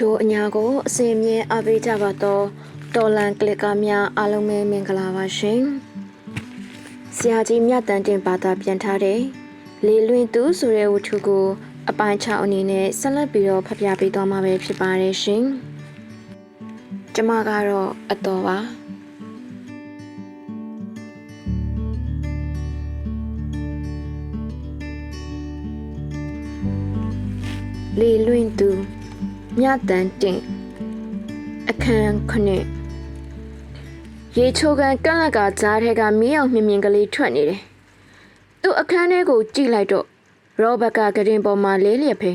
တို့အညာကိုအစဉ်မြဲအားပေးကြပါတော့တော်လန်ကလစ်ကာများအားလုံးပဲမင်္ဂလာပါရှင်။ဆရာကြီးမြတ်တန်တင်ဘာသာပြန်ထားတဲ့လေလွင်သူဆိုတဲ့ဝတ္ထုကို အပိုင်း6အနေနဲ့ဆက်လက်ပြီးတော့ဖတ်ပြပေးသွားမှာပဲဖြစ်ပါတယ်ရှင်။ကျမကတော့အတော်ပါ။လေလွင်သူ မြတန်တင်အခန်းခုနှစ်ရေချိုကန်ကန့်လက်ကကြားထဲကမီးအောင်မြင်မြင်ကလေးထွက်နေတယ်။သူ့အခန်းထဲကိုကြည့်လိုက်တော့ရောဘတ်ကကရင်ပေါ်မှာလဲလျက်ဖိ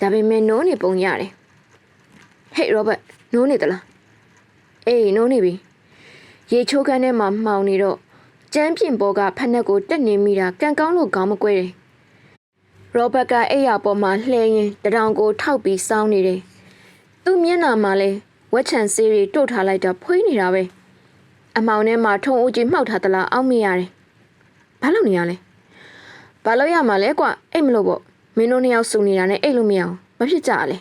ဒါပေမဲ့နိုးနေပုံရတယ်။ဟေ့ရောဘတ်နိုးနေသလား။အေးနိုးနေပြီ။ရေချိုကန်ထဲမှာမှောင်နေတော့ကျန်းပြင်ပေါ်ကဖက်နှက်ကိုတက်နေမိတာကန်ကောင်းလို့ခေါင်းမကွဲတယ်။ ရောဘတ်ကအိယာပေါ်မှာလှဲရင်းတရောင်ကိုထောက်ပြီးစောင်းနေတယ်။သူ့မျက်နှာမှာလဲဝက်ချန်ဆေးတွေတို့ထားလိုက်တာဖွေးနေတာပဲ။အမောင်ထဲမှာထုံအိုကြီးမှောက်ထားသလားအောက်မေ့ရတယ်။ဘာလုပ်နေရလဲ။ဘာလုပ်ရမှာလဲကွအိတ်မလို့ပေါ့။မင်းတို့နှစ်ယောက်စုနေတာနဲ့အိတ်လို့မရအောင်။မဖြစ်ကြလဲ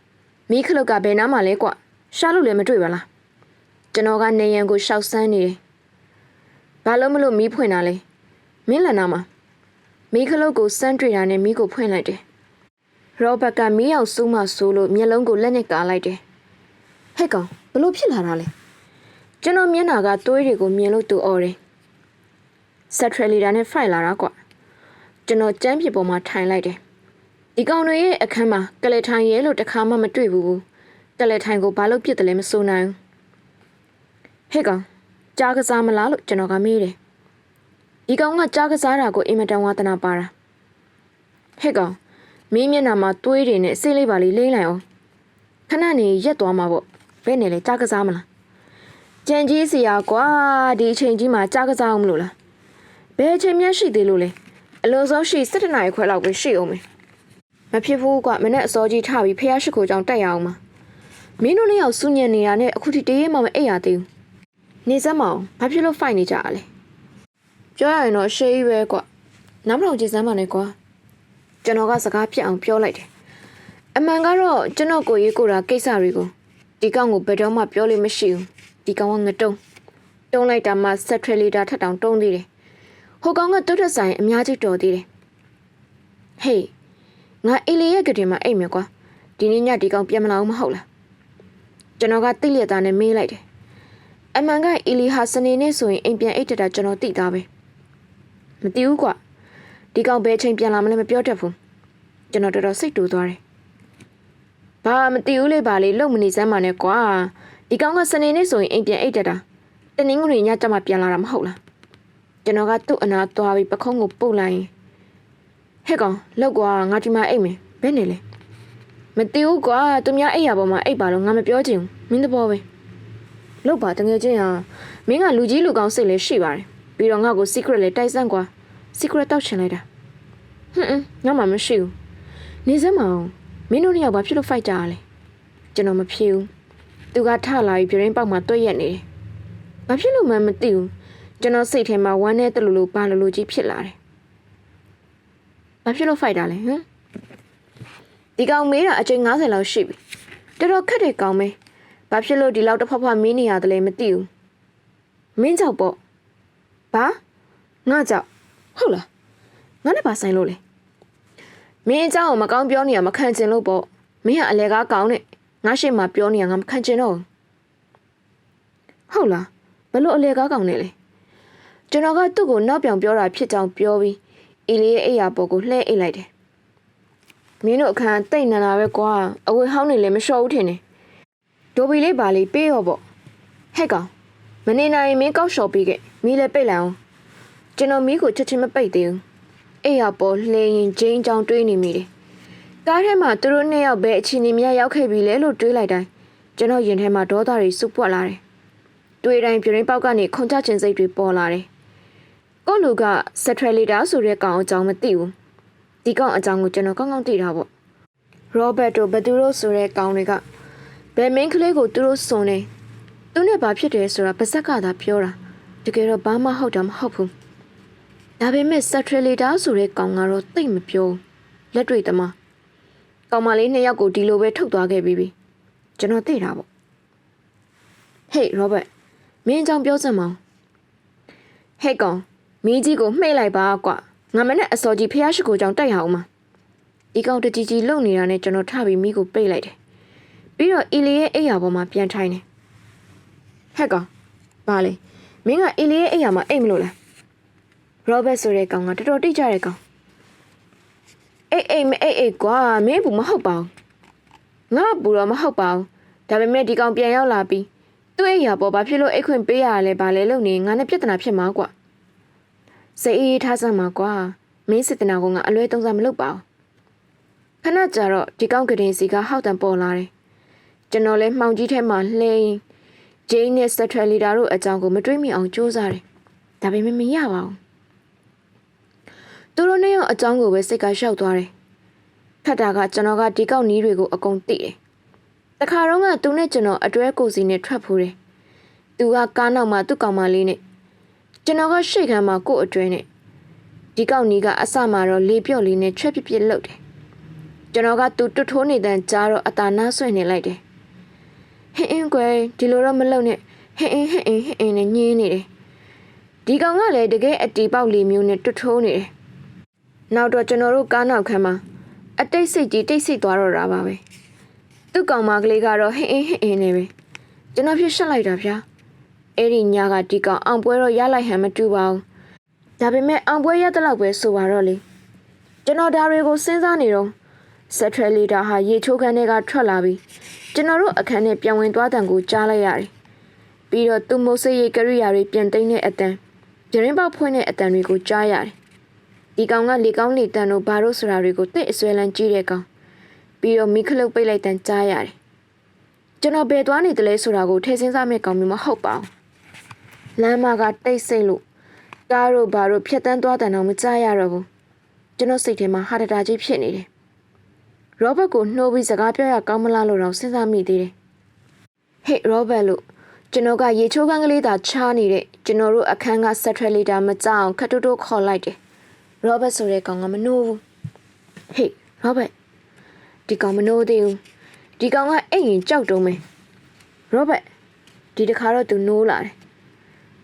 ။မိခလုတ်ကဘယ်နားမှာလဲကွရှားလို့လည်းမတွေ့ပါလား။ကျွန်တော်ကနေရန်ကိုရှောက်ဆန်းနေတယ်။ဘာလို့မလို့မီးဖွင့်တာလဲ။မင်းလန်နာမှာ မီးခလုတ်ကိုစမ်းတွေ့တာနဲ့မီးကိုဖွင့်လိုက်တယ်။ရောဘတ်ကမီးအောင်စူးမဆိုးလို့မျက်လုံးကိုလက်နဲ့ကာလိုက်တယ်။ဟဲ့ကောင်ဘလို့ဖြစ်လာတာလဲ။ကျွန်တော်မျက်နှာကသွေးတွေကိုမြင်လို့တူអော်တယ်။ဆက်ထရလီတာနဲ့ဖိုက်လာတာကွာ။ကျွန်တော်ကြမ်းပြစ်ပေါ်မှာထိုင်လိုက်တယ်။ဒီကောင်တွေရဲ့အခန်းမှာကလေးထိုင်ရဲလို့တခါမှမတွေ့ဘူး။ကလေးထိုင်ကိုဘာလို့ပြစ်တယ်လဲမစိုးနိုင်ဘူး။ဟဲ့ကောင်ကြားကစားမလားလို့ကျွန်တော်ကမေးတယ်။ ဒီကောင်ကကြားကစားတာကိုအင်မတန်ဝါသနာပါတာဟဲ့ကောင်မင်းမျက်နှာမှာသွေးတွေနဲ့ဆေးလေးပါလေးလိမ့်လိုက်အောင်ခဏနေရက်သွားမှာပေါ့ဘယ်နဲ့လဲကြားကစားမလားကြံကြီးစရာကွာဒီအချိန်ကြီးမှာကြားကစားအောင်မလို့လားဘယ်အချိန်မှရှိသေးလို့လဲအလုံးစုံရှိ7နာရီခွဲလောက်ပဲရှိအောင်မယ်မဖြစ်ဘူးကွာမနေ့အစောကြီးထပြီးဖះရှိခိုးကြောင်တက်ရအောင်ပါမင်းတို့နှစ်ယောက်စူညံနေတာနဲ့အခုထိတရေမှမအိပ်ရသေးဘူးနေစမ်းမအောင်ဘာဖြစ်လို့ဖိုက်နေကြရလဲ ပြောရရင်တော့ရှေးကြီးပဲကွနားမထောင်ကြည့်စမ်းပါနဲ့ကွာကျွန်တော်ကစကားဖြစ်အောင်ပြောလိုက်တယ်အမှန်ကတော့ကျွန်တော်ကိုရေးကိုတာကိစ္စတွေကိုဒီကောင်ကိုဘယ်တော့မှပြောလို့မရှိဘူးဒီကောင်ကငတုံးတုံးလိုက်တာမှဆက်ထရလီတာထက်တောင်တုံးသေးတယ်ဟိုကောင်ကတွတ်တက်ဆိုင်အများကြီးတော်သေးတယ်ဟေးငါအေလီရဲ့ကတင်မှာအိတ်မယ်ကွာဒီနေ့ညဒီကောင်ပြန်မလာဘူးမဟုတ်လားကျွန်တော်ကတိလျက်သားနဲ့မေးလိုက်တယ်အမှန်ကအီလီဟာစနေနေ့ဆိုရင်အိမ်ပြန်အိတ်တက်တာကျွန်တော်သိသားပဲ မသိဘူးကွာဒီကောင်ဘယ်ချိန်ပြန်လာမလဲမပြောတတ်ဘူးကျွန်တော်တော်တော်စိတ်တူသွားတယ်ဘာမသိဘူးလေပါလေလုံမနေစမ်းပါနဲ့ကွာဒီကောင်ကစနေနေ့ဆိုရင်အိမ်ပြန်အိတ်တက်တာတနင်္ဂနွေညကျမှပြန်လာတာမဟုတ်လားကျွန်တော်ကသူ့အနာသွားပြီးပခုံးကိုပုတ်လိုက်ရင်ဟဲ့ကောင်လောက်ကွာငါဒီမှာအိတ်မယ်ဘယ်နေလဲမသိဘူးကွာသူများအိတ်ရပေါ်မှာအိတ်ပါတော့ငါမပြောချင်ဘူးမင်းသဘောပဲလောက်ပါတကယ်ချင်းဟာမင်းကလူကြီးလူကောင်းစိတ်လည်းရှိပါတယ် ပြီးတော့ငါ့ကို secret လေးတိုက်စမ်းကွာ secret တောက်ချင်လိုက်တာဟွန်းငါမှမရှိဘူးနေစမ်းမအောင်မင်းတို့နှစ်ယောက်ဘာဖြစ်လို့ fight ကြရလဲကျွန်တော်မဖြစ်ဘူးသူကထလာပြီးပြရင်းပေါက်မှာတွက်ရက်နေတယ်ဘာဖြစ်လို့မှမသိဘူးကျွန်တော်စိတ်ထဲမှာဝမ်းနဲ့တလူလူပါလူလူကြီးဖြစ်လာတယ်ဘာဖြစ်လို့ fight တာလဲဟမ်ဒီကောင်မေးတာအချိန်90လောက်ရှိပြီတော်တော်ခက်တဲ့ကောင်ပဲဘာဖြစ်လို့ဒီလောက်တစ်ဖက်ဖက်မင်းနေရတယ်လဲမသိဘူးမင်းကြောက်ပေါ့ ဘာငါကြောက်ဟုတ်လားငါနဲ့ပါဆိုင်လို့လေမင်းအเจ้าကိုမကောင်းပြောနေရမခံချင်လို့ပေါ့မင်းကအလဲကားကောင်းနဲ့ငါရှိမှပြောနေရငါမခံချင်တော့ဘူးဟုတ်လားဘလို့အလဲကားကောင်းနေလဲကျွန်တော်ကသူ့ကိုနောက်ပြောင်ပြောတာဖြစ်ကြောင်ပြောပြီးအီလီရဲ့အိယာပေါ်ကိုလှဲအိတ်လိုက်တယ်မင်းတို့အခန်းတိတ်နန်လာပဲကွာအဝေဟောင်းနေလည်းမလျှော့ဘူးထင်တယ်ဒိုဘီလေးပါလေးပေးရောပေါ့ဟဲ့ကောင် မနေနိုင်မင်းကောက်လျှော်ပြီးခဲ့မီးလည်းပိတ်လိုက်အောင်ကျွန်တော်မီးကိုချက်ချင်းမပိတ်သေးဘူးအဲ့ရပေါ်လှေရင်ဂျင်းချောင်းတွေးနေမိတယ်ကားထဲမှာသူတို့နှစ်ယောက်ပဲအချင်းကြီးများရောက်ခဲ့ပြီလေလို့တွေးလိုက်တိုင်းကျွန်တော်ရင်ထဲမှာဒေါသတွေစုပွက်လာတယ်တွေးတိုင်းပြရင်းပေါက်ကနေခွန်ချခြင်းစိတ်တွေပေါ်လာတယ်ကိုလူကစထရလီတာဆိုတဲ့ကောင်အကြောင်းမသိဘူးဒီကောင်အကြောင်းကိုကျွန်တော်ကောင်းကောင်းသိတာပေါ့ရောဘတ်တို့ဘသူတို့ဆိုတဲ့ကောင်တွေကဘယ်မင်းကလေးကိုသူတို့စုံနေ သူနဲ့ဘာဖြစ်တယ်ဆိုတာပါဇက်ကသာပြောတာတကယ်တော့ဘာမှဟုတ်တာမဟုတ်ဘူးဒါပေမဲ့စက်ထရလီတာဆိုတဲ့ကောင်ကတော့တိတ်မပြောဘူးလက်တွေ့သမားကောင်မလေးနှစ်ယောက်ကိုဒီလိုပဲထုတ်သွားခဲ့ပြီးပြီကျွန်တော်သိတာပေါ့ဟေးရောဘတ်မင်းအကြောင်းပြောစမ်းမအောင်ဟဲ့ကောင်မင်းကြီးကိုမှိတ်လိုက်ပါကွာငါမနဲ့အစောကြီးဖះရှိကိုကြောင့်တိုက်ရအောင်မဒီကောင်တကြီးကြီးလုံနေတာနဲ့ကျွန်တော်ထပြီးမိကိုပိတ်လိုက်တယ်ပြီးတော့အီလီရဲ့အိယာပေါ်မှာပြန်ထိုင်တယ် ဟဲ့ကောင်ဘာလဲမင်းကအီလီရဲ့အိယာမှာအိတ်မလို့လားရောဘတ်ဆိုတဲ့ကောင်ကတော်တော်တိတ်ကြတဲ့ကောင်အေးအေးမအေးအေးကွာမင်းဘူးမဟုတ်ပါဘူးငါဘူးတော့မဟုတ်ပါဘူးဒါပေမဲ့ဒီကောင်ပြန်ရောက်လာပြီးသူ့အိယာပေါ်ဘာဖြစ်လို့အိတ်ခွင့်ပေးရလဲဘာလဲလို့နေငါနဲ့ပြဿနာဖြစ်မှာကွာစိတ်အေးအေးထားစမ်းပါကွာမင်းစစ်တနာကငါအလွဲသုံးစားမလုပ်ပါဘူးခဏကြာတော့ဒီကောင်ကတင်စီကဟောက်တန်ပေါ်လာတယ်ကျွန်တော်လည်းမှောင်ကြီးထဲမှာလှဲရင် ဂျိန်းနဲ့စက်ထရလီတာတို့အကြောင်းကိုမတွေးမိအောင်စူးစမ်းတယ်ဒါပေမဲ့မရပါဘူးသူတို့နဲ့ရောအကြောင်းကိုပဲစိတ်ကရှောက်သွားတယ်ခက်တာကကျွန်တော်ကဒီကောက်နီးတွေကိုအကုန်သိတယ်တခါတော့ကသူနဲ့ကျွန်တော်အတွဲကိုစီနဲ့ထွက်ဖူးတယ်သူကကားနောက်မှာသူ့ကောင်မလေးနဲ့ကျွန်တော်ကရှေ့ခန်းမှာကို့အတွဲနဲ့ဒီကောက်နီးကအစမှာတော့လေပြော့လေးနဲ့ချက်ပြပြလှုပ်တယ်ကျွန်တော်ကသူတွတ်ထိုးနေတဲ့အကြားတော့အသာနားဆွဲနေလိုက်တယ် ဟင်းအင်းကွယ်ဒီလိုတော့မလုပ်နဲ့ဟင်းအင်းဟင်းအင်းဟင်းအင်းနဲ့ညင်းနေတယ်ဒီကောင်ကလည်းတကယ်အတီပေါက်လေးမျိုးနဲ့တွတ်ထိုးနေတယ်နောက်တော့ကျွန်တော်တို့ကားနောက်ခန်းမှာအတိတ်စိတ်ကြီးတိတ်ဆိတ်သွားတော့တာပါပဲသူ့ကောင်မကလေးကတော့ဟင်းအင်းဟင်းအင်းနဲ့ပဲကျွန်တော်ဖြစ်ရှက်လိုက်တာဗျာအဲ့ဒီညကဒီကောင်အောင်ပွဲတော့ရလိုက်ဟန်မတူပါဘူးဒါပေမဲ့အောင်ပွဲရတဲ့လောက်ပဲဆိုပါတော့လေကျွန်တော်ဒါတွေကိုစဉ်းစားနေတော့ဆက်ထရလီတာဟာရေချိုးခန်းထဲကထွက်လာပြီး ကျွန်တော်တို့အခန်းထဲပြန်ဝင်သွားတန်ကိုကြားလိုက်ရတယ်ပြီးတော့သူ့မိုးစိတ်ရိတ်ကရိယာတွေပြန်သိမ်းတဲ့အတန်ဂျရင်ပေါက်ဖွင့်တဲ့အတန်တွေကိုကြားရတယ်ဒီကောင်ကလေကောင်းလေတန်တို့ဘာလို့ဆိုတာတွေကိုသိအစွဲလန်းကြီးတဲ့ကောင်ပြီးတော့မိခလုတ်ပိတ်လိုက်တန်ကြားရတယ်ကျွန်တော်ဘယ်သွားနေတယ်လဲဆိုတာကိုထဲစင်းစားမဲ့ကောင်မျိုးမဟုတ်ပါဘူးလမ်းမကတိတ်ဆိတ်လို့ကားတို့ဘာတို့ဖြတ်တန်းသွားတန်တော့မကြားရတော့ဘူးကျွန်တော်စိတ်ထဲမှာဟာတတာကြီးဖြစ်နေတယ် ရောဘတ်ကိုနှိုးပြီးစကားပြောရကောင်းမလားလို့တော့စဉ်းစားမိသေးတယ်ဟေ့ရောဘတ်လို့ကျွန်တော်ကရေချိုးခန်းကလေးသာချားနေတဲ့ကျွန်တော်တို့အခန်းကဆက်ထရလီတာမကြအောင်ခတ်တိုးတိုးခေါ်လိုက်တယ်ရောဘတ်ဆိုတဲ့ကောင်ကမနှိုးဘူးဟေ့ရောဘတ်ဒီကောင်မနှိုးသေးဘူးဒီကောင်ကအိမ်ရင်ကြောက်တုံးမယ်ရောဘတ်ဒီတခါတော့သူနှိုးလာတယ်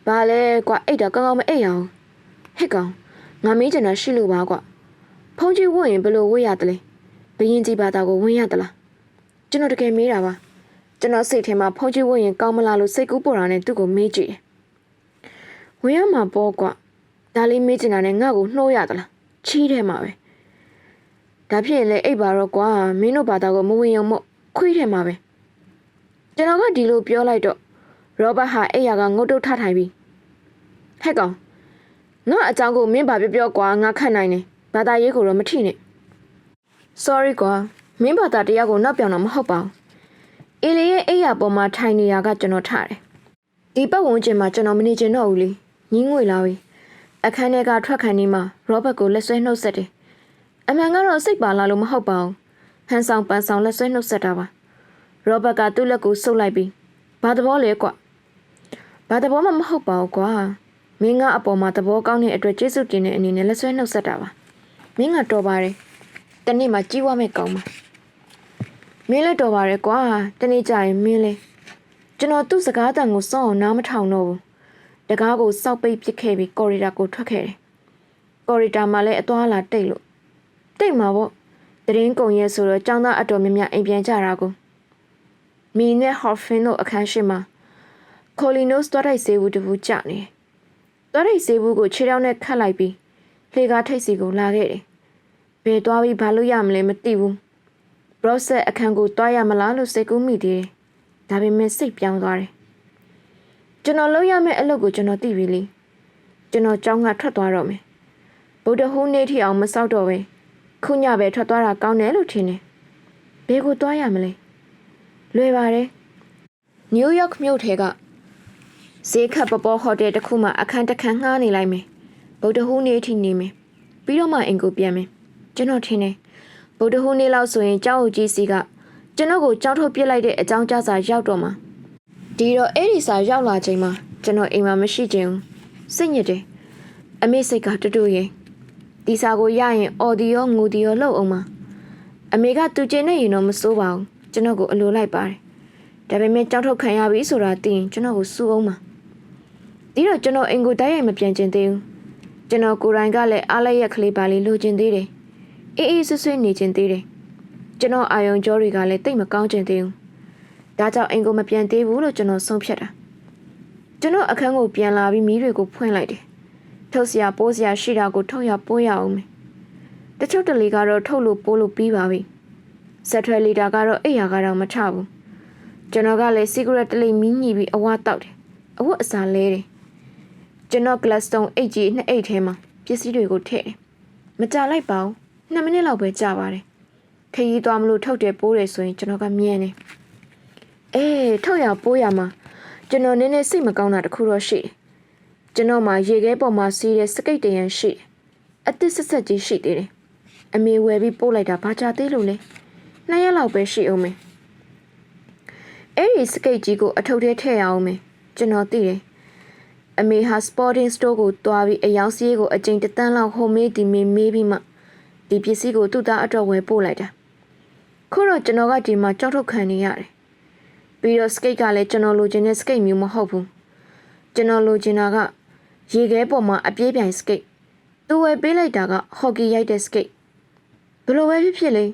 ဘာလဲကွာအိတ်တော့ကောင်းကောင်းမအိတ်အောင်ဟဲ့ကောင်ငါမေးချင်တာရှိလို့ပါကွာဖုန်းကြီးဝတ်ရင်ဘယ်လိုဝတ်ရတလဲ ဘရင်ကြီးဘာသာကိုဝင်ရသလားကျွန်တော်တကယ်မေးတာပါကျွန်တော်စိတ်ထဲမှာဖုန်းကြီးဝတ်ရင်ကောင်းမလားလို့စိတ်ကူးပေါ်တာနဲ့သူ့ကိုမေးကြည့်တယ်ဝင်ရမှာပေါ့ကွာဒါလေးမေးချင်တာနဲ့ငါ့ကိုနှိုးရသလားချီးထဲမှာပဲဒါဖြစ်ရင်လည်းအိပ်ပါတော့ကွာမင်းတို့ဘာသာကိုမဝင်အောင်မို့ခွေးထဲမှာပဲကျွန်တော်ကဒီလိုပြောလိုက်တော့ရောဘတ်ဟာအိယာကငုတ်တုတ်ထထိုင်ပြီးဟဲ့ကောင်ငါအကြောင်းကိုမင်းဘာပြောပြောကွာငါခတ်နိုင်တယ်ဘာသာရေးကိုတော့မထိနဲ့ sorry ကွာမင်းဘာသာတရားကိုနောက်ပြောင်တော့မဟုတ်ပါဘူးအေလီရဲ့အိယာပေါ်မှာထိုင်နေရကကျွန်တော်ထားတယ်ဒီပတ်ဝန်းကျင်မှာကျွန်တော်မနေချင်တော့ဘူးလေညင်းငွေလာပြီအခန်းထဲကထွက်ခံနေမှာရောဘတ်ကိုလက်ဆွဲနှုတ်ဆက်တယ်အမှန်ကတော့စိတ်ပါလာလို့မဟုတ်ပါဘူးဟန်ဆောင်ပန်ဆောင်လက်ဆွဲနှုတ်ဆက်တာပါရောဘတ်ကသူ့လက်ကိုဆုပ်လိုက်ပြီးဘာသဘောလဲကွဘာသဘောမှမဟုတ်ပါဘူးကွာမင်းကအပေါ်မှာသဘောကောင်းတဲ့အတွက်ကျေးဇူးတင်တဲ့အနေနဲ့လက်ဆွဲနှုတ်ဆက်တာပါမင်းကတော်ပါတယ် တနေ့မှကြီးဝါမဲ့ကောင်းပါမင်းလည်းတော်ပါတယ်ကွာတနေ့ကျရင်မင်းလည်းကျွန်တော်သူ့စကားတန်ကိုစောင့်အောင်နားမထောင်တော့ဘူးတကားကိုစောက်ပိတ်ပစ်ခဲ့ပြီးကော်ရီတာကိုထွက်ခဲ့တယ်ကော်ရီတာမှာလည်းအသွားလာတိတ်လို့တိတ်မှာပေါ့တရင်ကုံရဲဆိုတော့ចောင်းသားအတော်များများအိမ်ပြန်ကြတာကိုမီနဲ့ဟော်ဖင်တို့အခန်းရှိမှာကိုလီနိုစ်တွားတိုက်ဆေးဘူးတဘူးကြနေတွားတိုက်ဆေးဘူးကိုခြေထောက်နဲ့ခတ်လိုက်ပြီးလှေကားထိတ်စီကိုလာခဲ့တယ် ဘယ်သွားပြီးဘာလို့ရမလဲမသိဘူးဘရော့ဆက်အခန်းကိုတွားရမလားလို့စိတ်ကူးမိသေးတယ်ဒါပေမဲ့စိတ်ပြောင်းသွားတယ်ကျွန်တော်လုပ်ရမယ့်အလုပ်ကိုကျွန်တော်သိပြီလေကျွန်တော်ကြောင်းကထွက်သွားတော့မယ်ဗုဒ္ဓဟူးနေ့ထိအောင်မစောက်တော့ပဲခုညပဲထွက်သွားတာကောင်းတယ်လို့ထင်တယ်ဘယ်ကိုသွားရမလဲလွယ်ပါတယ်နယူးယောက်မြို့ထဲကဈေးခတ်ပပေါ်ဟိုတယ်တစ်ခုမှအခန်းတစ်ခန်းငှားနေလိုက်မယ်ဗုဒ္ဓဟူးနေ့ထိနေမယ်ပြီးတော့မှအင်ကိုပြန်မယ် ကျွန်တော်ထင်တယ်ဗုဒ္ဓဟူးနေ့လောက်ဆိုရင်ကျောင်းအုပ်ကြီးစီကကျွန်တော်ကိုကြောင်းထုတ်ပြစ်လိုက်တဲ့အကြောင်းကြားစာရောက်တော့မှာဒီတော့အဲ့ဒီစာရောက်လာချိန်မှာကျွန်တော်အိမ်မှာမရှိချင်ဘူးစိတ်ညစ်တယ်အမေစိတ်ကတူတူရင်ဒီစာကိုရရင်အော်ဒီယောငူဒီယောလှုပ်အောင်မှာအမေကသူကျင်နေရင်တော့မစိုးပါဘူးကျွန်တော်ကိုအလိုလိုက်ပါတယ်ဒါပေမဲ့ကြောက်ထုတ်ခံရပြီဆိုတာသိရင်ကျွန်တော်ကိုစူအောင်ပါဒီတော့ကျွန်တော်အင်ကိုတိုက်ရိုက်မပြန်ကျင်သေးဘူးကျွန်တော်ကိုယ်တိုင်ကလည်းအားလက်ရက်ကလေးပါလေးလိုချင်သေးတယ် အေးအေးဆွဆွနေချင်သေးတယ်ကျွန်တော်အာယုံကြောတွေကလည်းတိတ်မကောင်းချင်သေးဘူးဒါကြောင့်အင်ကိုမပြန်သေးဘူးလို့ကျွန်တော်ဆုံးဖြတ်တာကျွန်တော်အခန်းကိုပြန်လာပြီးမီးတွေကိုဖွင့်လိုက်တယ်ထုတ်စရာပိုးစရာရှိတာကိုထုတ်ရပိုးရအောင်မယ်တချို့တလေကတော့ထုတ်လို့ပိုးလို့ပြီးပါပြီဆက်ထွဲလီတာကတော့အိတ်ရာကတော့မထဘူးကျွန်တော်ကလည်း cigarette တလိမီးညှိပြီးအဝတောက်တယ်အဝတ်အစားလဲတယ်ကျွန်တော် Gladstone အိတ်ကြီးနှစ်အိတ်ထဲမှာပစ္စည်းတွေကိုထည့်တယ်မကြလိုက်ပါဘူး 2မိနစ်လောက်ပဲကြာပါတယ်ခရီးသွားမလို့ထုတ်တယ်ပိုးတယ်ဆိုရင်ကျွန်တော်ကမြင်တယ်အေးထုတ်ရပိုးရမှာကျွန်တော်နည်းနည်းစိတ်မကောင်းတာတခုတော့ရှိတယ်ကျွန်တော်မှရေခဲပေါ်မှာစီးတဲ့စကိတ်တရံရှိတယ်အသစ်ဆက်ဆက်ကြီးရှိသေးတယ်အမေဝယ်ပြီးပို့လိုက်တာဘာကြသေးလို့လဲနှစ်ရက်လောက်ပဲရှိအောင်မယ်အဲ့ဒီစကိတ်ကြီးကိုအထုပ်ထဲထည့်ရအောင်မယ်ကျွန်တော်သိတယ်အမေဟာ sporting store ကိုတွားပြီးအယောင်စည်းကိုအကျဉ်တစ်တန်းလောက်ဟိုမေးဒီမေးမေးပြီးမှ ဒီပစ္စည်းကိုသူ့သားအတွက်ဝယ်ပို့လိုက်တာခုတော့ကျွန်တော်ကဒီမှာကြောက်ထုတ်ခံနေရတယ်ပြီးတော့စကိတ်ကလည်းကျွန်တော်လိုချင်တဲ့စကိတ်မျိုးမဟုတ်ဘူးကျွန်တော်လိုချင်တာကရေခဲပေါ်မှာအပြေးပြိုင်စကိတ်သူဝယ်ပေးလိုက်တာကဟော်ကီရိုက်တဲ့စကိတ်ဘလို့ပဲဖြစ်ဖြစ်လေ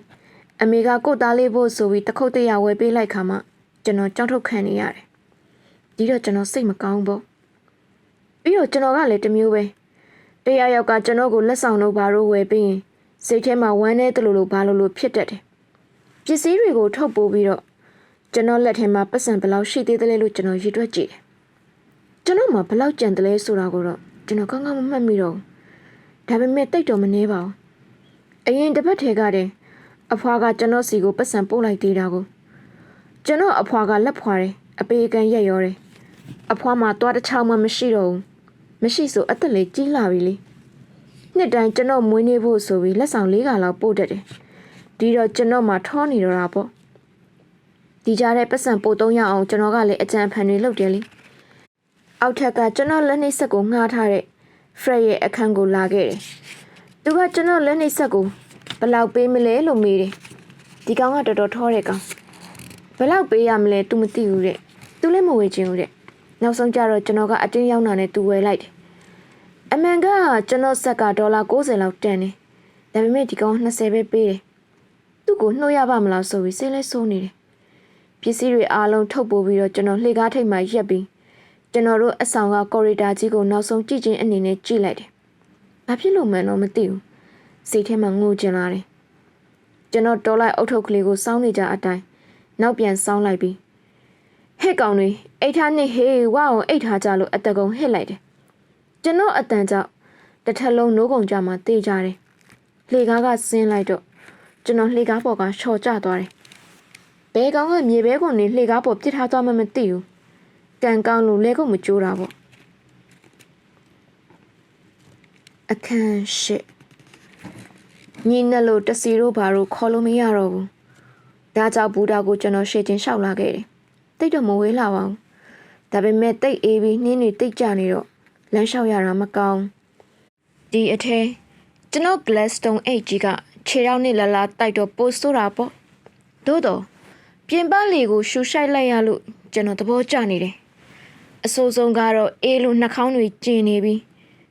အမေကကို့သားလေးဖို့ဆိုပြီးတခုတ်တရဝယ်ပေးလိုက်ခါမှကျွန်တော်ကြောက်ထုတ်ခံနေရတယ်ဒီတော့ကျွန်တော်စိတ်မကောင်းဘူးပြီးတော့ကျွန်တော်ကလည်းတမျိုးပဲတရားရောက်ကကျွန်တော်ကိုလက်ဆောင်တော့ဘာလို့ဝယ်ပေးရင် စိတ်ထဲမှာဝမ်းနေတဲ့လိုလိုဘာလို့လို့ဖြစ်တတ်တယ်ပစ္စည်းတွေကိုထုတ်ပိုးပြီးတော့ကျွန်တော်လက်ထဲမှာပတ်စံဘယ်လောက်ရှိသေးတယ်လဲလို့ကျွန်တော်ရည်တွက်ကြည့်တယ်ကျွန်တော်မှဘယ်လောက်ကြံတယ်လဲဆိုတာကိုတော့ကျွန်တော်ကောင်းကောင်းမမှတ်မိတော့ဘူးဒါပေမဲ့တိတ်တော့မနေပါဘူးအရင်တစ်ပတ်ထဲကတည်းအဖွားကကျွန်တော်စီကိုပတ်စံပို့လိုက်သေးတာကိုကျွန်တော်အဖွားကလက်ဖွာတယ်အပေကန်ရက်ရောတယ်အဖွားမှာသွားတစ်ချောင်းမှမရှိတော့ဘူးမရှိဆိုအသက်လေးကြီးလာပြီလေ နှစ်တိုင်းကျွန်တော်မွေးနေဖို့ဆိုပြီးလက်ဆောင်လေးကလောက်ပို့တတ်တယ်ဒီတော့ကျွန်တော်မှထောနေတော့တာပေါ့ဒီကြားတဲ့ပတ်စံပို့သုံးရအောင်ကျွန်တော်ကလည်းအကြံဖန်တွေလုပ်တယ်လေအောက်ထက်ကကျွန်တော်လက်နှိပ်ဆက်ကိုငှားထားတဲ့ Fred ရဲ့အခန်းကိုလာခဲ့တယ်သူကကျွန်တော်လက်နှိပ်ဆက်ကိုဘယ်လောက်ပေးမလဲလို့မေးတယ်ဒီကောင်ကတော်တော်ထောတဲ့ကောင်ဘယ်လောက်ပေးရမလဲ तू မသိဘူးတဲ့ तू လည်းမဝေချင်ဘူးတဲ့နောက်ဆုံးကျတော့ကျွန်တော်ကအတင်းရောက်တာနဲ့ तू ဝယ်လိုက်တယ် အမှန်ကကျွန်တော်ဆက်ကဒေါ်လာ60လောက်တန်တယ်ဒါပေမဲ့ဒီကောင်20ပဲပေးတယ်သူ့ကိုနှိုးရပါမလားဆိုပြီးစိတ်လဲဆိုးနေတယ်ပစ္စည်းတွေအားလုံးထုတ်ပိုးပြီးတော့ကျွန်တော်လှေကားထိပ်မှာရက်ပြီးကျွန်တော်တို့အဆောင်ကကော်ရီတာကြီးကိုနောက်ဆုံးကြည့်ချင်းအနေနဲ့ကြည့်လိုက်တယ်ဘာဖြစ်လို့မှန်းတော့မသိဘူးစိတ်ထဲမှာငိုကျင်လာတယ်ကျွန်တော်တော်လိုက်အုတ်ထုတ်ကလေးကိုစောင်းနေကြအတိုင်းနောက်ပြန်စောင်းလိုက်ပြီးဟဲ့ကောင်တွေအိတ်ထားနေဟေးဝါအောင်အိတ်ထားကြလို့အတကုံဟစ်လိုက်တယ် ကျွန်တော်အတန်ကြောင့်တစ်ထက်လုံးနိုးကုန်ကြမှာတေးကြတယ်လှေကားကဆင်းလိုက်တော့ကျွန်တော်လှေကားပေါ်ကရှော့ကျသွားတယ်ဘဲကောင်ကမြေဘဲကုန်နေလှေကားပေါ်ပြစ်ထားသွားမှမသိဘူးကန်ကောင်းလို့လဲကုန်မကြိုးတာပေါ့အခန်းရှိညီနဲ့လို့တစီတို့ဘာလို့ခေါ်လို့မရတော့ဘူးဒါကြောင့်ဘူတာကိုကျွန်တော်ရှေ့ချင်းလျှောက်လာခဲ့တယ်တိတ်တော့မဝေးလာပါဘူးဒါပေမဲ့တိတ်အေးပြီးနှင်းတွေတိတ်ကြနေတော့ လမ်းလျှောက်ရတာမကောင်းဒီအထဲကျွန်တော် Gladstone အိတ်ကြီးကခြေထောက်နဲ့လာလာတိုက်တော့ပိုဆိုးတာပေါ့သို့တော့ပြင်ပလေကိုရှူရှိုက်လိုက်ရလို့ကျွန်တော်သဘောကျနေတယ်အဆိုးဆုံးကတော့အေးလို့နှာခေါင်းတွေကျင်နေပြီး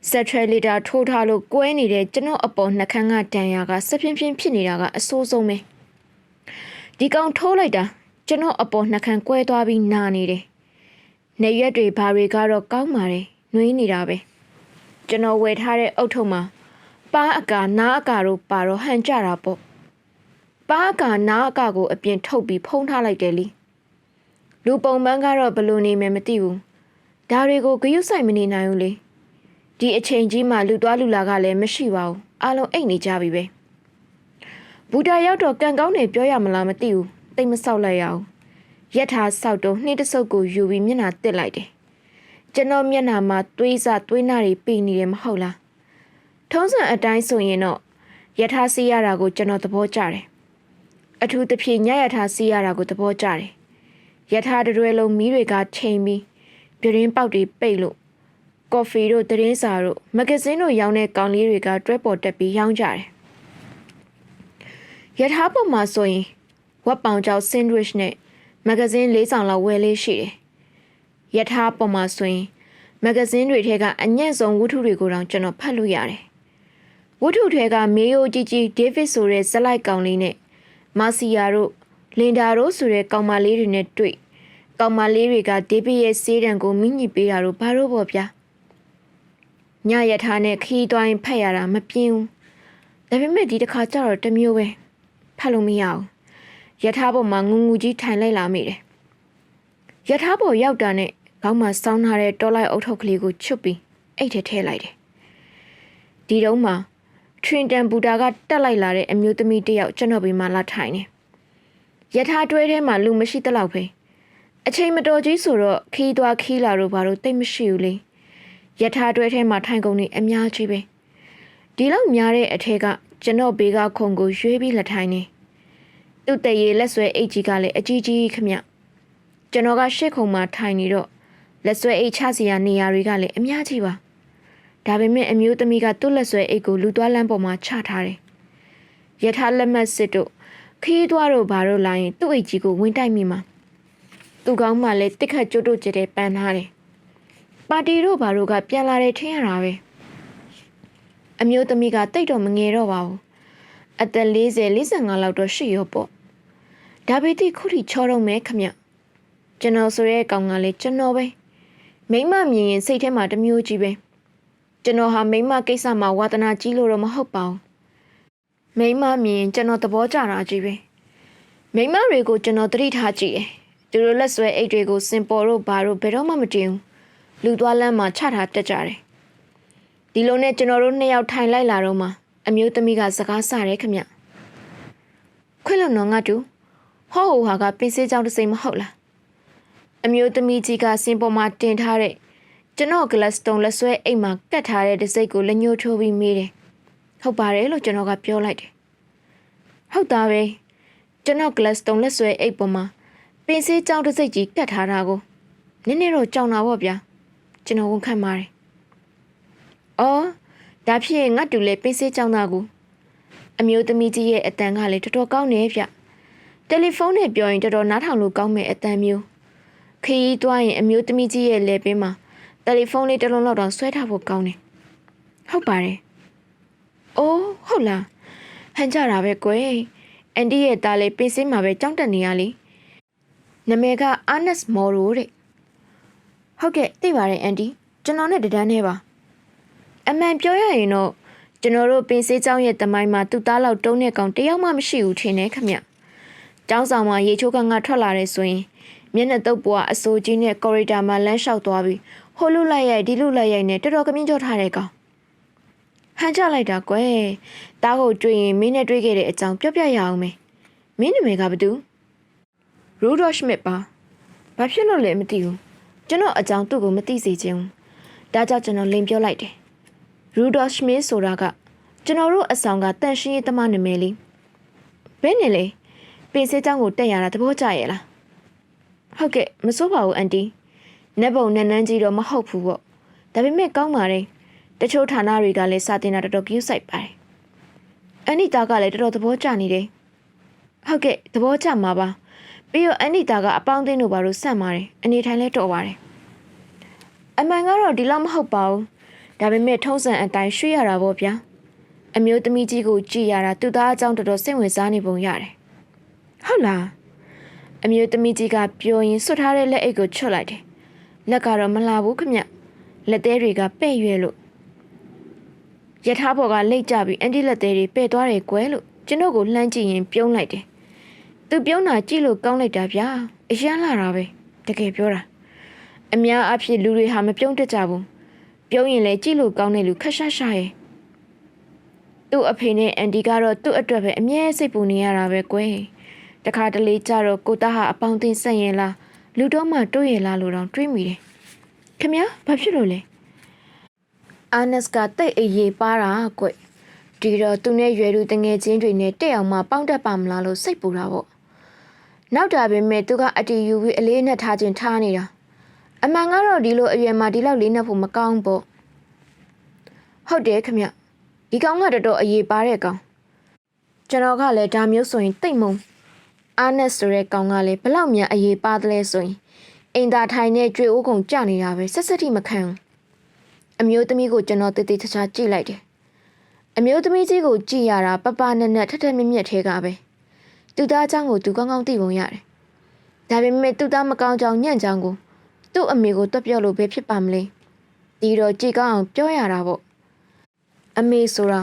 ဆက်ထရလီတာထိုးထားလို့ကွဲနေတဲ့ကျွန်တော်အပေါ်နှာခမ်းကတန်ရာကစပြင်းပြင်းဖြစ်နေတာကအဆိုးဆုံးပဲဒီကောင်ထိုးလိုက်တာကျွန်တော်အပေါ်နှာခမ်းကွဲသွားပြီးနာနေတယ်နေရက်တွေဘာတွေကတော့ကောင်းပါတယ် နှွေးနေတာပဲကျွန်တော်ဝယ်ထားတဲ့အုတ်ထုံမှာပါအကာနားအကာတို့ပါတော့ဟန်ကြတာပေါ့ပါအကာနားအကာကိုအပြင်ထုတ်ပြီးဖုံးထားလိုက်တယ်လीလူပုံပန်းကတော့ဘလို့နေမယ်မသိဘူးဒါတွေကိုဂယုဆိုင်မနေနိုင်ဘူးလေဒီအချိန်ကြီးမှလူသွားလူလာကလည်းမရှိပါဘူးအားလုံးအိတ်နေကြပြီပဲဘူတာရောက်တော့ကံကောင်းနေပြောရမလားမသိဘူးတိတ်မဆောက်လိုက်ရအောင်ရက်ထားဆောက်တော့နှင်းတဆုပ်ကိုယူပြီးမျက်နှာတက်လိုက်တယ် ကျွန်တော်မျက်နှာမှာသွေးစသွေးနာတွေပိနေတယ်မဟုတ်လားထုံးစံအတိုင်းဆိုရင်တော့ယထာစီးရတာကိုကျွန်တော်သဘောကျတယ်အထူးသဖြင့်ညယထာစီးရတာကိုသဘောကျတယ်ယထာတရွဲလုံးမီးတွေကချိန်ပြီးပြတင်းပေါက်တွေပိတ်လို့ကော်ဖီတို့သတင်းစာတို့မဂဇင်းတို့ရောင်းတဲ့ကောင်လေးတွေကတွဲပေါ်တက်ပြီးရောင်းကြတယ်ယထာပေါ်မှာဆိုရင်ဝက်ပောင်ကြောက်ဆင်ဒဝစ်နဲ့မဂဇင်း၄ဆောင်လောက်ဝယ်လေးရှိတယ်။ ယထာပေါ်မှာဆိုရင်မဂဇင်းတွေထဲကအညံ့ဆုံးဝတ္ထုတွေကိုတောင်ကျွန်တော်ဖတ်လို့ရတယ်။ဝတ္ထုထဲကမေယိုကြီးကြီးဒေးဗစ်ဆိုတဲ့ဇက်လိုက်ကောင်လေးနဲ့မာစီယာတို့လင်ဒါတို့ဆိုတဲ့ကောင်မလေးတွေနဲ့တွေ့ကောင်မလေးတွေကဒေးဗစ်ရဲ့စေးတံကိုမိညစ်ပေးတာတို့ဘာလို့ပေါ့ဗျာ။ညယထာနဲ့ခီးသွားရင်ဖတ်ရတာမပြင်းဘူး။ဒါပေမဲ့ဒီတစ်ခါကျတော့တစ်မျိုးပဲဖတ်လို့မရဘူး။ယထာပေါ်မှာငူငူကြီးထိုင်လိုက်လာမိတယ်။ယထာပေါ်ရောက်တာနဲ့ ခေါင်းမှာစောင်းထားတဲ့တောလိုက်အုတ်ထုပ်ကလေးကိုချွတ်ပြီးအိတ်ထဲထည့်လိုက်တယ်။ဒီတုန်းမှာထရင်တန်ဘူတာကတက်လိုက်လာတဲ့အမျိုးသမီးတစ်ယောက်ကျွန်တော်ဘေးမှာလာထိုင်နေ။ယထာတွဲထဲမှာလူမရှိတလောက်ပဲ။အချိန်မတော်ကြီးဆိုတော့ခီးသွားခီးလာတော့ဘာလို့တိတ်မရှိဘူးလေ။ယထာတွဲထဲမှာထိုင်ကုန်နေအများကြီးပဲ။ဒီလောက်များတဲ့အထက်ကကျွန်တော်ဘေးကခုံကိုရွေးပြီးလက်ထိုင်နေ။သူ့တရေလက်ဆွဲအိတ်ကြီးကလည်းအကြီးကြီးခမ။ကျွန်တော်ကရှစ်ခုံမှာထိုင်နေတော့ လက်ဆွဲအိတ်ချစီရနေရာတွေကလည်းအများကြီးပါဒါပေမဲ့အမျိုးသမီးကသူ့လက်ဆွဲအိတ်ကိုလူသွားလမ်းပေါ်မှာချထားတယ်ယထာလက်မတ်စစ်တို့ခီးသွားတော့ဘာလို့လာရင်သူ့အိတ်ကြီးကိုဝင်တိုက်မိမှာသူကောင်းမှလည်းတစ်ခတ်ကြွတ်တို့ကျတဲ့ပန်းထားတယ်ပါတီတို့ဘာလို့ကပြန်လာတယ်ထင်ရတာပဲအမျိုးသမီးကတိတ်တော့မငယ်တော့ပါဘူးအသက်40 45လောက်တော့ရှိရောပေါ့ဒါပေတိခုထိချောတော့မဲခမကျွန်တော်ဆိုရဲကောင်ကလည်းကျွန်တော်ပဲ မိမမြင်ရင်စိတ်ထဲမှာတစ်မျိုးကြီးပဲကျွန်တော်ဟာမိမကိစ္စမှာဝါသနာကြီးလို့တော့မဟုတ်ပါဘူးမိမမြင်ရင်ကျွန်တော်သဘောကျတာကြီးပဲမိမတွေကိုကျွန်တော်သတိထားကြည့်တယ်သူတို့လက်ဆွဲအိတ်တွေကိုစင်ပေါ်တို့ဘာတို့ဘယ်တော့မှမတင်ဘူးလူသွားလမ်းမှာချထားတက်ကြတယ်ဒီလိုနဲ့ကျွန်တော်တို့နှစ်ယောက်ထိုင်လိုက်လာတော့မှအမျိုးသမီးကစကားဆတယ်ခမခွင့်လို့နော်ငါတူဟောဟိုဟာကပင်စေးကြောင်တစ်စိမ်မဟုတ်လား အမျိုးသမီးကြီးကစင်ပေါ်မှာတင်ထားတဲ့ကျွန်တော်ဂလတ်စတုံလက်ဆွဲအိမ်မှာကတ်ထားတဲ့တစိတ်ကိုလက်ညှိုးထိုးပြီးမေးတယ်။ဟုတ်ပါတယ်လို့ကျွန်တော်ကပြောလိုက်တယ်။ဟုတ်သားပဲကျွန်တော်ဂလတ်စတုံလက်ဆွဲအိမ်ပေါ်မှာပင်စေးကြောင်တစိတ်ကြီးကတ်ထားတာကိုနည်းနည်းတော့ကြောင်တာပေါ့ဗျာ။ကျွန်တော်ဝန်ခံပါတယ်။အော်ဒါဖြစ်ရင်ငါတူလေပင်စေးကြောင်သားကိုအမျိုးသမီးကြီးရဲ့အတန်ကလည်းတော်တော်ကောင်းနေဗျ။တယ်လီဖုန်းနဲ့ပြောရင်တော်တော်နားထောင်လို့ကောင်းမဲ့အတန်မျိုး။ ခရီးသွားရင်အမျိုးသမီးကြီးရဲ့လက်ပင်မှာတယ်လီဖုန်းလေးတစ်လုံးလောက်တော့ဆွဲထားဖို့ကောင်းတယ်။ဟုတ်ပါတယ်။အိုးဟုတ်လား။ဟန်ကြတာပဲကွယ်။အန်တီရဲ့သားလေးပင်စင်းမှာပဲကြောင်းတက်နေရလေ။နာမည်က Ernest Moro တဲ့။ဟုတ်ကဲ့သိပါတယ်အန်တီ။ကျွန်တော်နဲ့တဒန်းနေပါ။အမှန်ပြောရရင်တော့ကျွန်တော်တို့ပင်စေးကျောင်းရဲ့တမိုင်းမှာသူ့သားလောက်တုံးတဲ့ကောင်တယောက်မှမရှိဘူးထင်တယ်ခမ။ကျောင်းဆောင်မှာရေချိုးကငါထွက်လာတယ်ဆိုရင် မျက်နှာတုပ်ပေါ်အစိုးကြီးနဲ့ကော်ရီတာမှာလမ်းလျှောက်သွားပြီးဟိုလူလိုက်ရိုက်ဒီလူလိုက်ရိုက်နဲ့တော်တော်ကမြင့်ကြောထားတဲ့ကောင်ဟန်ကြလိုက်တာကွယ်တားကိုတွေ့ရင်မင်းနဲ့တွေ့ခဲ့တဲ့အကြောင်းပြောပြရအောင်မယ်မင်းနာမည်ကဘာတူရူဒေါ့ရှမစ်ပါဘာဖြစ်လို့လဲမသိဘူးကျွန်တော်အကြောင်းသူ့ကိုမသိစေချင်ဘူးဒါကြောင့်ကျွန်တော်လိန်ပြောလိုက်တယ်ရူဒေါ့ရှမစ်ဆိုတာကကျွန်တော်တို့အဆောင်ကတန်ရှင်းရေးသမားနာမည်လေးဘယ်နဲ့လဲပင်စေးเจ้าကိုတက်ရတာသဘောကျရဲ့လား ဟုတ်ကဲ့မစိုးပါဘူးအန်တီနက်ပုံနန်းနန်းကြီးတော့မဟုတ်ဘူးပေါ့ဒါပေမဲ့ကောင်းပါတယ်တချို့ဌာနတွေကလည်းစာတင်တာတော်တော်ကျူးဆိုင်ပါတယ်အန်နီတာကလည်းတော်တော်သဘောကျနေတယ်ဟုတ်ကဲ့သဘောကျမှာပါပြီးတော့အန်နီတာကအပေါင်းအသင်းတို့ဘာလို့ဆန့်ပါတယ်အနေထိုင်လဲတော်ပါတယ်အမှန်ကတော့ဒီလောက်မဟုတ်ပါဘူးဒါပေမဲ့ထုံးစံအတိုင်းရွှေ့ရတာပေါ့ဗျာအမျိုးသမီးကြီးကိုကြည်ရတာသူ့သားအကြောင်းတော်တော်စိတ်ဝင်စားနေပုံရတယ်ဟုတ်လား အမျိုးသမီးကြီးကပျော်ရင်ဆွတ်ထားတဲ့လက်အိတ်ကိုချွတ်လိုက်တယ်။လက်ကတော့မလာဘူးခမ။လက်သေးတွေကပဲ့ရွဲလို့ရထားပေါ်ကလိတ်ကြပြီးအန်တီလက်သေးတွေပဲ့သွားတယ်ကွယ်လို့ကျွန်တော်ကိုလှမ်းကြည့်ရင်ပြုံးလိုက်တယ်။သူပြုံးတာကြည့်လို့ကောင်းလိုက်တာဗျာ။အရန်လာတာပဲ။တကယ်ပြောတာ။အများအဖြစ်လူတွေဟာမပြုံးတတ်ကြဘူး။ပြုံးရင်လည်းကြည့်လို့ကောင်းတဲ့လူခက်ရှာရှာရဲ့။သူ့အဖေနဲ့အန်တီကတော့သူ့အတွက်ပဲအမြဲစိတ်ပူနေရတာပဲကွယ်။ တခါတလေကြတော့ကိုသားဟာအပေါင်းအသင်းဆက်ရင်လားလူတော့မှတွေးရလားလို့တော့တွေးမိတယ်ခမဘာဖြစ်လို့လဲအာနက်စ်ကတိတ်အေးရေးပါတာကွဒီတော့သူနဲ့ရွယ်သူတငယ်ချင်းတွေနဲ့တက်အောင်မှပေါင်းတက်ပါမလားလို့စိတ်ပူတာပေါ့နောက်တာပဲမဲ့သူကအတီယူပြီးအလေးနဲ့ထားခြင်းထားနေတာအမှန်ကတော့ဒီလိုအရွယ်မှာဒီလောက်လေးနဲ့ဖို့မကောင်းပေါ့ဟုတ်တယ်ခမဒီကောင်ကတော်တော်အရေးပါတဲ့ကောင်ကျွန်တော်ကလည်းဒါမျိုးဆိုရင်တိတ်မုံ အာနက်ဆိုတဲ့ကောင်ကလည်းဘလောက်များအရေးပါသလဲဆိုရင်အိမ်သာထိုင်နဲ့ကြွေအိုးကုန်ကြနေတာပဲဆက်ဆက်ထိမခံဘူးအမျိုးသမီးကိုကျွန်တော်တည်တည်ချာချာကြည့်လိုက်တယ်အမျိုးသမီးကြီးကိုကြည့်ရတာပပနက်နက်ထက်ထက်မြက်မြက်သေးကပဲသူသားเจ้าကိုသူကောင်းကောင်းသိပုံရတယ်ဒါပေမဲ့သူသားမကောင်းကြောင်ညံ့ကြောင်ကိုသူ့အမေကိုတွက်ပြောလို့ပဲဖြစ်ပါမလဲဒီတော့ကြည်ကောင်းအောင်ပြောရတာပေါ့အမေဆိုတာ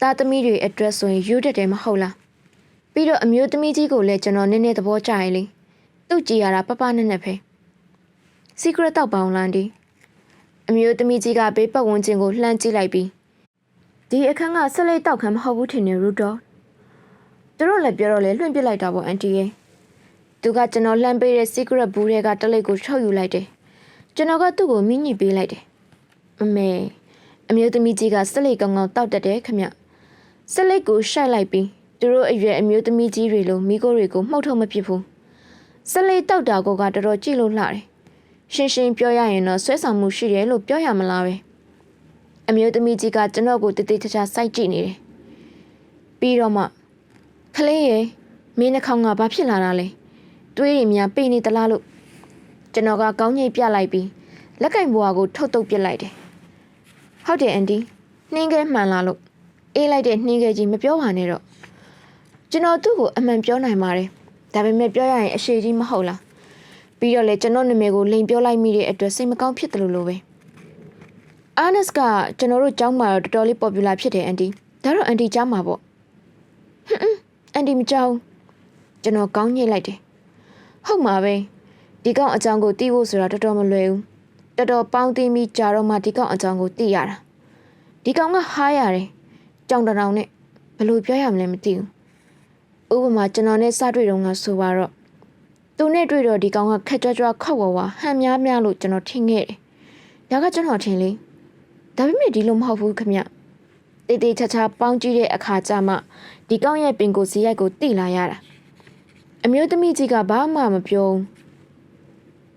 သားသမီးတွေအတွက်ဆိုရင်ယူတတ်တယ်မဟုတ်လား ပြီးတော့အမျိုးသမီးကြီးကိုလည်းကျွန်တော်နည်းနည်းသဘောကျရလေသူ့ကြည်ရတာပပနဲ့နဲ့ပဲ secret တော့ပေါင်းလန်းဒီအမျိုးသမီးကြီးကဘေးပတ်ဝန်းကျင်ကိုလှမ်းကြည့်လိုက်ပြီးဒီအခန်းကဆက်လက်တောက်ခံမဟုတ်ဘူးထင်တယ်ရူတော့သူတို့လည်းပြောတော့လေလွှင့်ပစ်လိုက်တာပေါ့အန်တီရဲ့သူကကျွန်တော်လှမ်းပေးတဲ့ secret ဘူးတွေကတလိပ်ကိုထုတ်ယူလိုက်တယ်ကျွန်တော်ကသူ့ကိုမိညစ်ပေးလိုက်တယ်အမေအမျိုးသမီးကြီးကဆက်လက်ကောင်းကောင်းတောက်တတ်တယ်ခမစလိတ်ကိုရှိုက်လိုက်ပြီး သူတို့အရွယ်အမျိုးသမီးကြီးတွေလိုမိကိုတွေကိုမှုတ်ထုတ်မဖြစ်ဘူးစလိတ်တောက်တာကောကတော်တော်ကြည့်လို့လှတယ်ရှင်းရှင်းပြောရရင်တော့ဆွဲဆောင်မှုရှိတယ်လို့ပြောရမလားပဲအမျိုးသမီးကြီးကကျွန်တော်ကိုတည်တည်ချာချာစိုက်ကြည့်နေတယ်ပြီးတော့မှခလေးရေမင်းနှာခေါင်းကဘာဖြစ်လာတာလဲတွေးရများပိနေသလားလို့ကျွန်တော်ကကောင်းငိတ်ပြလိုက်ပြီးလက်ကင်ဘွားကိုထုတ်တုပ်ပစ်လိုက်တယ်ဟုတ်တယ်အန်ဒီနှင်းခဲမှန်လားလို့အေးလိုက်တဲ့နှင်းခဲ့ကြီးမပြောပါနဲ့တော့ ကျွန်တော်သူ့ကိုအမှန်ပြောနိုင်ပါတယ်ဒါပေမဲ့ပြောရရင်အရှိကြီးမဟုတ်လားပြီးတော့လေကျွန်တော်နာမည်ကိုလိန်ပြောလိုက်မိတဲ့အတွက်စိတ်မကောင်းဖြစ်တယ်လို့လိုပဲအာနက်စ်ကကျွန်တော်တို့ကျောင်းမှာတော့တော်တော်လေး popular ဖြစ်တယ်အန်တီဒါတော့အန်တီကျောင်းမှာပေါ့ဟွန်းအန်တီမကြောက်ကျွန်တော်ကောင်းညိတ်လိုက်တယ်ဟုတ်မှာပဲဒီကောင်အကြောင်းကိုသိဖို့ဆိုတာတော်တော်မလွယ်ဘူးတော်တော်ပေါင်းသိမိကြတော့မှဒီကောင်အကြောင်းကိုသိရတာဒီကောင်ကဟားရတယ်ကြောင်တရောင်နဲ့ဘယ်လိုပြောရမလဲမသိဘူး ဥပမာကျွန်တော်နဲ့စတွေ့တော့ငါဆိုပါတော့သူနဲ့တွေ့တော့ဒီကောင်ကခက်ကြွကြွခောက်ဝဝဟန်များများလို့ကျွန်တော်ထင်ခဲ့တယ်ဒါကကျွန်တော်ထင်လေဒါပေမဲ့ဒီလိုမဟုတ်ဘူးခမတေးသေးချာချာပေါင်းကြည့်တဲ့အခါကျမှဒီကောင်ရဲ့ပင်ကိုစီရိုက်ကိုတိလာရတာအမျိုးသမီးကြီးကဘာမှမပြောဘူး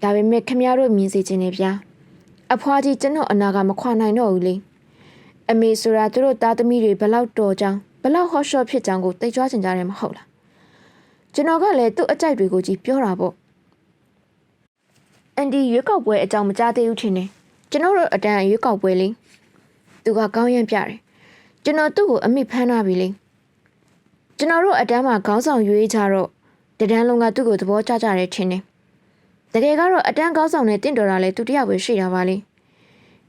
ဒါပေမဲ့ခမတို့မြင်စေခြင်းနဲ့ဗျာအဖွားကြီးကျွန်တော်အနာကမခွာနိုင်တော့ဘူးလေအမေဆိုတာသူတို့သားသမီးတွေဘလောက်တော်ကြောင်းဘလောက်ဟော့ရှော့ဖြစ်ကြောင်းကိုသိကြွားချင်ကြတယ်မဟုတ်လား ကျွန်တော်ကလည်းသူ့အကြိုက်တွေကိုကြီးပြောတာပေါ့အန်ဒီရွေးကောက်ပွဲအကြောင်းမကြားသေးဘူးထင်တယ်ကျွန်တော်တို့အတန်းရွေးကောက်ပွဲလေးသူကကောင်းရမ်းပြတယ်ကျွန်တော်သူ့ကိုအမိဖမ်းထားပြီလေကျွန်တော်တို့အတန်းမှာခေါင်းဆောင်ရွေးကြတော့တဒန်းလုံးကသူ့ကိုသဘောကျကြတယ်ထင်တယ်တကယ်ကတော့အတန်းခေါင်းဆောင်နဲ့တင့်တော်တာလဲသူတယောက်ပဲရှိတာပါလေ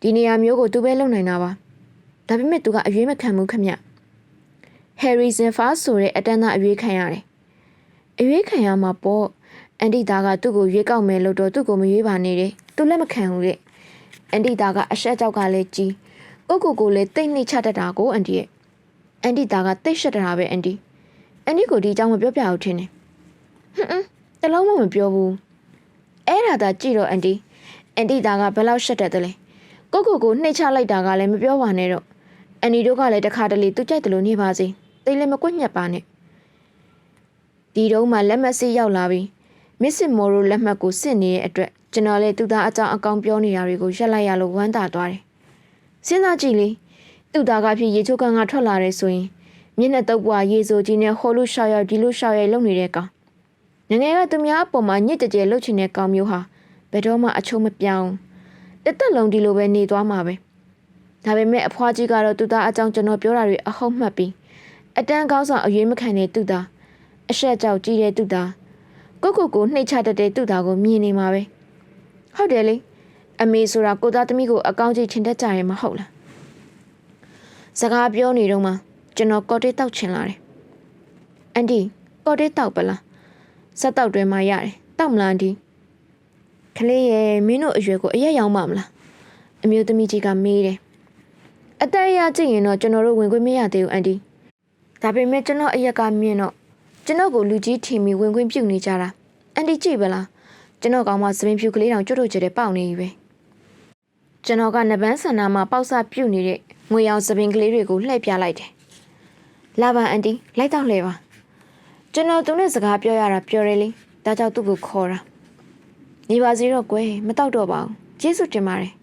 ဒီနေရာမျိုးကိုသူပဲလုပ်နိုင်တာပါဒါပေမဲ့သူကအရွေးမခံဘူးခမဟယ်ရီဆင်ဖာဆိုတဲ့အတန်းသားအရွေးခံရတယ် အရွေးခံရမှာပေါ့အန်တီသားကသူ့ကိုရွေးကောက်မယ်လို့တော့သူ့ကိုမရွေးပါနဲ့တဲ့သူလက်မခံဘူးတဲ့အန်တီသားကအဆက်ကြောက်ကလည်းကြီးကိုကိုကိုလည်းတိတ်နှိတ်ချတတ်တာကိုအန်တီရဲ့အန်တီသားကတိတ်ရှက်တတာပဲအန်တီအန်တီကိုဒီအကြောင်းမပြောပြဘူးထင်တယ်ဟွန်းတလုံးမမပြောဘူးအဲ့ဒါသာကြည့်တော့အန်တီအန်တီသားကဘယ်လောက်ရှက်တတ်တယ်လဲကိုကိုကိုနှိတ်ချလိုက်တာကလည်းမပြောပါနဲ့တော့အန်ဒီတို့ကလည်းတခါတလေသူကြိုက်တယ်လို့နေပါစေတိတ်လည်းမကွက်ညက်ပါနဲ့ ဒီတုန်းမှလက်မှတ်စစ်ရောက်လာပြီးမစ်စစ်မော်ရိုလက်မှတ်ကိုစစ်နေတဲ့အတွက်ကျွန်တော်လည်းသူသားအကြောင်းအကောင်ပြောနေတာတွေကိုရက်လိုက်ရလို့ဝမ်းသာသွားတယ်စဉ်းစားကြည့်လေသူသားကဖြစ်ရေချိုးကန်ကထွက်လာတယ်ဆိုရင်မျက်နှာတုပ်ပွားရေစိုးကြီးနဲ့ဟိုလူရှောက်ရောက်ဒီလူရှောက်ရိုက်လုံနေတဲ့ကောင်ငငယ်ကသူများအပေါ်မှာညစ်ကြကြလှုပ်ချင်တဲ့ကောင်မျိုးဟာဘယ်တော့မှအချုံမပြောင်းတစ်သက်လုံးဒီလိုပဲနေသွားမှာပဲဒါပေမဲ့အဖွားကြီးကတော့သူသားအကြောင်းကျွန်တော်ပြောတာတွေအဟုတ်မှတ်ပြီးအတန်းကောင်းဆောင်အရွေးမခံတဲ့သူသား အဆက်ကြောက်ကြည့်တဲ့သူသားကိုကိုကိုနှိတ်ချတတ်တဲ့သူသားကိုမြင်နေမှာပဲဟုတ်တယ်လေအမေဆိုတာကိုသားသမီးကိုအကောင်းကြီးထင်တတ်ကြရင်မဟုတ်လားစကားပြောနေတော့မှကျွန်တော်ကော်တေးတောက်ချင်လာတယ်အန်ဒီကော်တေးတောက်ပလားဆက်တောက်တွဲမှရတယ်တောက်မလားအန်ဒီကလေးရဲ့မင်းတို့အရွယ်ကိုအရက်ရောင်းပါမလားအမျိုးသမီးကြီးကမေးတယ်အသက်အရကြည့်ရင်တော့ကျွန်တော်တို့ဝင်ခွင့်မရသေးဘူးအန်တီဒါပေမဲ့ကျွန်တော်အရက်ကမြင်တော့ ကျွန်တော်ကိုလူကြီးထင်ပြီးဝင်ခွင့်ပြုနေကြတာအန်တီကြည့်ပါလားကျွန်တော်ကောင်မသပင်ဖြူကလေးတောင်ကျွတ်တို့ကျတဲ့ပေါက်နေပြီပဲကျွန်တော်ကနပန်းဆန္ဒမှာပေါက်စပြုတ်နေတဲ့ငွေရောင်သပင်ကလေးတွေကိုလှည့်ပြလိုက်တယ်လာပါအန်တီလိုက်တော့လှည့်ပါကျွန်တော်သူနဲ့စကားပြောရတာပြောရလေဒါကြောင့်သူ့ကိုခေါ်တာနေပါစေတော့ကွယ်မတော့တော့ပါဘူးကျေးဇူးတင်ပါတယ်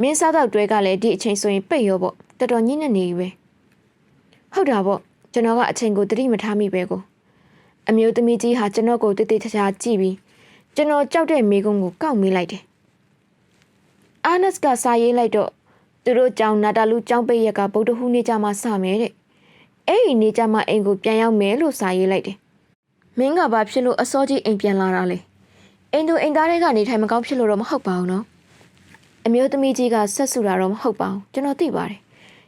မင်းစားတော့တွဲကလည်းဒီအချိန်ဆိုရင်ပိတ်ရောပေါ့တော်တော်ညှင်းနေနေပြီပဲဟုတ်တာပေါ့ကျွန်တော်ကအချိန်ကိုတတိမထားမိပဲကို အမျိုးသမီးကြီးဟာကျွန်တော်ကိုတိတိကျကျကြည့်ပြီးကျွန်တော်ကြောက်တဲ့မိကုံးကိုကောက်မိလိုက်တယ်အာနက်စ်ကစာရေးလိုက်တော့သူတို့ကြောင့်နာတာလူကြောင်းပိတ်ရက်ကဗုဒ္ဓဟူးနေ့ကြမှာစမယ်တဲ့အဲ့ဒီနေ့ကြမှာအိမ်ကိုပြန်ရောက်မယ်လို့စာရေးလိုက်တယ်မင်းကဘာဖြစ်လို့အစောကြီးအိမ်ပြန်လာတာလဲအိမ်သူအိမ်သားတွေကနေထိုင်မကောင်းဖြစ်လို့တော့မဟုတ်ပါဘူးနော်အမျိုးသမီးကြီးကဆက်ဆူတာတော့မဟုတ်ပါဘူးကျွန်တော်သိပါတယ်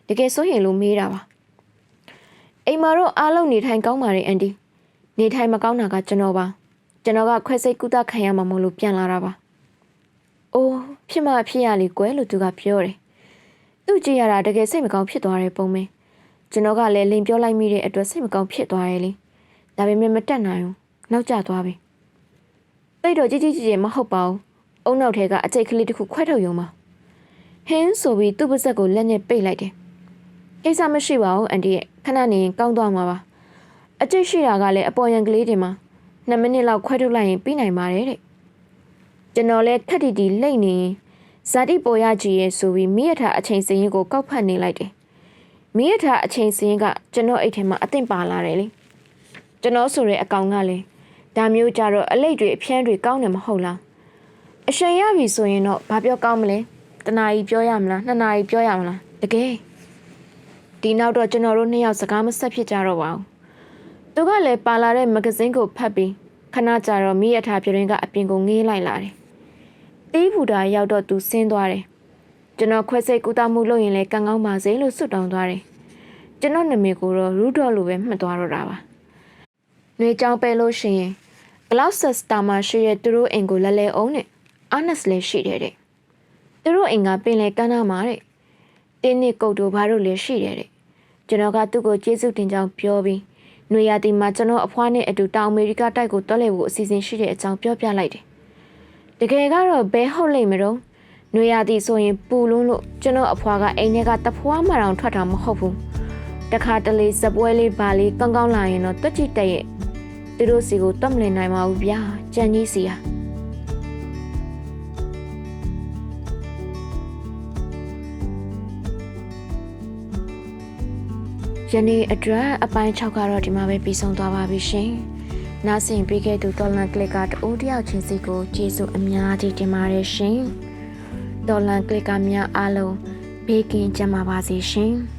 တကယ်ဆိုရင်လို့မေးတာပါအိမ်မှာတော့အားလုံးနေထိုင်ကောင်းပါတယ်အန်ဒီ နေထိုင်မကောင်းတာကကျွန်တော်ပါကျွန်တော်ကခွဲစိတ်ကုသခံရမှာမလို့ပြန်လာတာပါအိုးဖြစ်မှဖြစ်ရလေကွယ်လို့သူကပြောတယ်သူကြည့်ရတာတကယ်စိတ်မကောင်းဖြစ်သွားတယ်ပုံမင်းကျွန်တော်ကလည်းလိန်ပြောလိုက်မိတဲ့အတွက်စိတ်မကောင်းဖြစ်သွားတယ်လေဒါပေမဲ့မတက်နိုင်ဘူးနောက်ကျသွားပြီတိတ်တော့ကြီးကြီးကြီးကြီးမဟုတ်ပါဘူးအုံနောက်ထဲကအကျိတ်ကလေးတစ်ခုခွဲထုတ်ယုံပါဟင်းဆိုပြီးသူ့ပါဇက်ကိုလက်နဲ့ပိတ်လိုက်တယ်ကိစ္စမရှိပါဘူးအန်တီရဲ့ခဏနေရင်ကောင်းသွားမှာပါ အကျိတ်ရှိတာကလည်းအပေါ်ရန်ကလေးတွေမှာ2မိနစ်လောက်ခွဲထုတ်လိုက်ရင်ပြီးနိုင်ပါတယ်တဲ့ကျွန်တော်လည်းခက်တီတီလိတ်နေရင်ဇာတိပေါ်ရကြည့်ရဲဆိုပြီးမိရထားအချိန်စရင်ကိုကောက်ဖတ်နေလိုက်တယ်မိရထားအချိန်စရင်ကကျွန်တော်အိတ်ထဲမှာအသင့်ပါလာတယ်လေကျွန်တော်ဆိုတဲ့အကောင်ကလည်းဒါမျိုးကြတော့အလိတ်တွေအဖြန်းတွေကောင်းတယ်မဟုတ်လားအရှင်ရပြီဆိုရင်တော့ဘာပြောကောင်းမလဲတနာကြီးပြောရမလားနှစ်နာရီပြောရမလားတကယ်ဒီနောက်တော့ကျွန်တော်တို့နှစ်ယောက်စကားမဆက်ဖြစ်ကြတော့ပါဘူး သူကလည်းပါလာတဲ့မဂဇင်းကိုဖတ်ပြီးခဏကြာတော့မိရထားပြရင်ကအပြင်ကိုငေးလိုက်လာတယ်။တီးဘူတာရောက်တော့သူဆင်းသွားတယ်။ကျွန်တော်ခွဲစိတ်ကူတာမှုလုပ်ရင်လည်းကံကောင်းပါစေလို့ဆုတောင်းသွားတယ်။ကျွန်တော်နာမည်ကိုတော့ရူဒေါ်လို့ပဲမှတ်သွားတော့တာပါ။နေကြောင်ပဲလို့ရှိရင်ဂလောက်ဆက်စတာမှာရှိတဲ့သူတို့အိမ်ကိုလဲလဲအောင်နဲ့အာနက်စ်လည်းရှိတယ်တဲ့။သူတို့အိမ်ကပင်လေကန်းနာမှာတဲ့။တင်းနစ်ကုတ်တို့ဘာတို့လည်းရှိတယ်တဲ့။ကျွန်တော်ကသူ့ကိုကျေးဇူးတင်ကြောင်းပြောပြီး။ နွေရာသီမှာကျွန်တော်အဖွားနဲ့အတူတောင်အမေရိကတိုက်ကိုတွက်လှည့်ဖို့အစီအစဉ်ရှိတဲ့အကြောင်းပြောပြလိုက်တယ်။တကယ်ကတော့ဘဲဟုတ်လိမ့်မတော့။နွေရာသီဆိုရင်ပူလွန်းလို့ကျွန်တော်အဖွားကအိမ်ထဲကတဖွားမှတောင်ထွက်တာမဟုတ်ဘူး။တခါတလေစပွဲလေးပါလေးကောင်းကောင်းလာရင်တော့တွက်ကြည့်တဲ့ရဲ့။သူတို့စီကိုတွတ်မလင်နိုင်ပါဘူးဗျာ။ကြံကြီးစီဟာ။ ယနေ့အတွက်အပိုင်း6ကတော့ဒီမှာပဲပြီးဆုံးသွားပါပြီရှင်။နားဆင်ပေးခဲ့သူဒေါ်လန်ကလစ်ကတူတယောက်ချင်းစီကိုကျေးဇူးအများကြီးတင်ပါတယ်ရှင်။ဒေါ်လန်ကလစ်ကများအားလုံးဘေးကင်းကြပါပါစေရှင်။